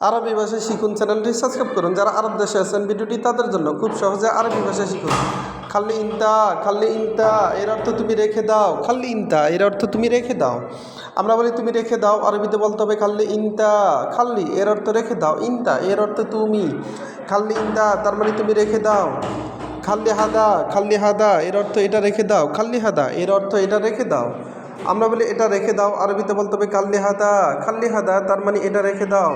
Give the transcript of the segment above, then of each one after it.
আরবি ভাষা শিখুন চ্যানেলটি সাবস্ক্রাইব করুন। যারা আরব দেশে আছেন, ভিডিওটি তাদের জন্য খুব সহজে আরবি ভাষা শিখুন। খাল্লি ইনতা খাল্লি ইনতা, এর অর্থ তুমি রেখে দাও। খাল্লি ইনতা, এর অর্থ তুমি রেখে দাও। আমরা বলি তুমি রেখে দাও, আরবিতে বলতে হবে খাল্লি ইনতা খাল্লি এর অর্থ রেখে দাও। ইনতা, এর অর্থ তুমি। খাল্লি ইনতা, তার মানে তুমি রেখে দাও। খাল্লি হাদা খাল্লি হাদা, এর অর্থ এটা রেখে দাও। খাল্লি হাদা, এর অর্থ এটা রেখে দাও। আমরা বলি এটা রেখে দাও, আরবিতে বলতে হবে কাল্লি হাদা খাল্লি হাদা, তার মানে এটা রেখে দাও।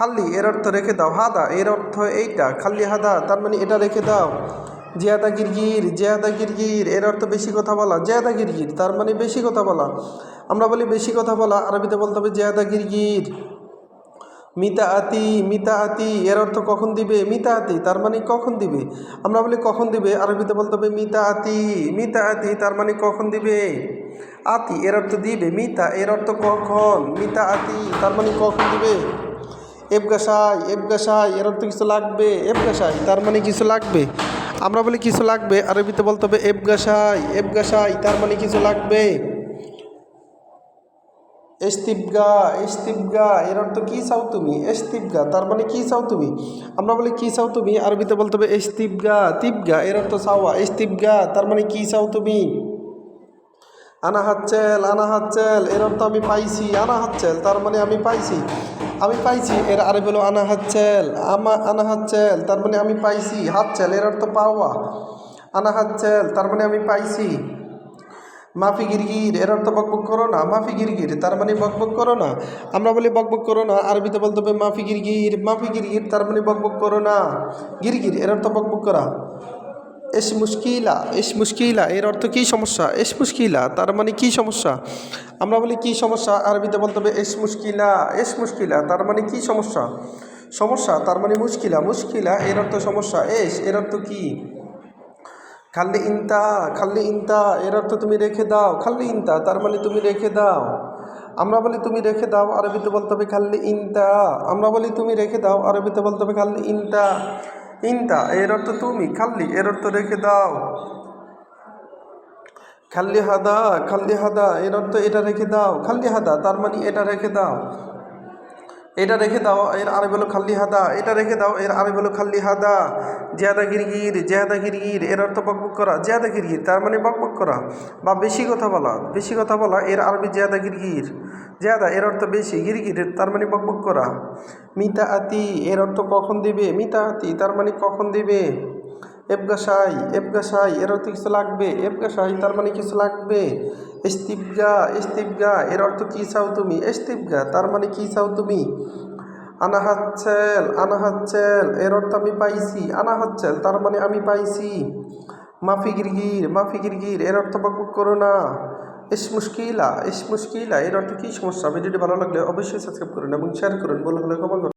খাল্লি এর অর্থ রেখে দাও। হাদা, এর অর্থ এইটা খাল্লি হাদা, তার মানে এটা রেখে দাও। জিয়াদা গিরগির জিয়াদা গিরগির, এর অর্থ বেশি কথা বলা। জিয়াদা গিরগির, তার মানে বেশি কথা বলা। আমরা বলি বেশি কথা বলা, আরবিতে বলতে হবে জিয়াদা গিরগির। মিতা আতি মিতা আতি এর অর্থ কখন দিবে? মিতা আতি তার মানে কখন দিবে? আমরা বলি কখন দিবে, আরবিতে বলতে হবে মিতা আতি মিতা আতি তার মানে কখন দিবে? আতি, এর অর্থ দিবে। মিতা, এর অর্থ কখন? মিতা আতি তার মানে কখন দিবে? এবগাসাই এবগাসাই এর অর্থ কিছু লাগবে এবগাসাই তার মানে কিছু লাগবে। আমরা বলি কিছু লাগবে, আরবিতে বলতে হবে এবগাসাই এবগাসাই তার মানে কিছু লাগবে। এস্তিবগা এস্তিবগা এর অর্থ কী চাও তুমি? এস্তিবগা, তার মানে কী চাও তুমি? আমরা বলি কী চাও তুমি? আরবিতে বলতে হবে এস্তিবগা, তিবগা এর অর্থ চাওয়া। এস্তিবগা, তার মানে কী চাও তুমি? আনা হাচ্ছেল আনা হাচ্ছেল এর অর্থ আমি পাইছি আনা হাচ্ছেল তার মানে আমি পাইছি। আমি পাইছি, এর আরে বলো আনা হাচ্ছেল আমা, আনা হাচ্ছেল তার মানে আমি পাইছি। হাচ্ছেল এর অর্থ পাওয়া। আনা হাচ্ছেল তার মানে আমি পাইছি। মাফি গিরগির, এর অর্থ বকবক করো না। মাফি গিরগির, তার মানে বকবক করো না। আমরা বলি বকবক করো না, আরবিতে বলতে হবে মাফি গিরগির। মাফি গিরগির, তার মানে বকবক করো না। গিরগির, এর অর্থ বকবক করা। এস মুশকিলা এস মুশকিলা, এর অর্থ কী সমস্যা? এস মুশকিলা, তার মানে কী সমস্যা? আমরা বলি কী সমস্যা? আরবিতে বলতে হবে এস মুশকিলা এস মুশকিলা, তার মানে কী সমস্যা? সমস্যা, তার মানে মুশকিলা মুশকিলা, এর অর্থ সমস্যা, এস, এর অর্থ কী? খাল্লি ইনতা খাল্লি ইনতা, এর অর্থ তুমি রেখে দাও, খাল্লি ইনতা, তার মানে তুমি রেখে দাও। আমরা বলি তুমি রেখে দাও, আরবিতে বলতে হবে খাল্লি ইনতা, আমরা বলি তুমি রেখে দাও, আরবিতে বলতে হবে খাল্লি ইনতা। ইনতা এর অর্থ তুমি, খাল্লি এর অর্থ রেখে দাও। খাল্লি হাদা খাল্লি হাদা এর অর্থ এটা রেখে দাও। খাল্লি হাদা, তার মানে এটা রেখে দাও। এটা রেখে দাও, এর আরে বলো খাল্লি হাদা। এটা রেখে দাও, এর আরে বলো খাল্লি হাদা। জিয়াদা গিরগির জেহাদা গিরগির এর অর্থ বকবক করা। জেহাদা গিরগির তার মানে বকবক করা। বা বেশি কথা বলা, বেশি কথা বলা, এর আরবি জিয়াদা গিরগির জেহাদা এর অর্থ বেশি গিরগির তার মানে বকবক করা। মিতা আতি এর অর্থ কখন দিবে? মিতা আতি তার মানে কখন দিবে? এবগাসাই এবগাসাই এর অর্থ কিছু লাগবে? এবগাসাই তার মানে কিছু লাগবে। ইস্তিবগা ইস্তিবগা এর অর্থ কী চাও তুমি? ইস্তিবগা তার মানে কী চাও তুমি? আনা হাচ্ছেল আনা হাচ্ছেল এর অর্থ আমি পাইছি। আনা হাচ্ছেল তার মানে আমি পাইছি। মাফি গিরগির মাফি গিরগির, এর অর্থ বকবক করো না। ইস মুশকিলা ইস মুশকিলা, এর অর্থ কী সমস্যা? ভিডিওটি ভালো লাগলে অবশ্যই সাবস্ক্রাইব করুন এবং শেয়ার করুন। বলে হলে করুন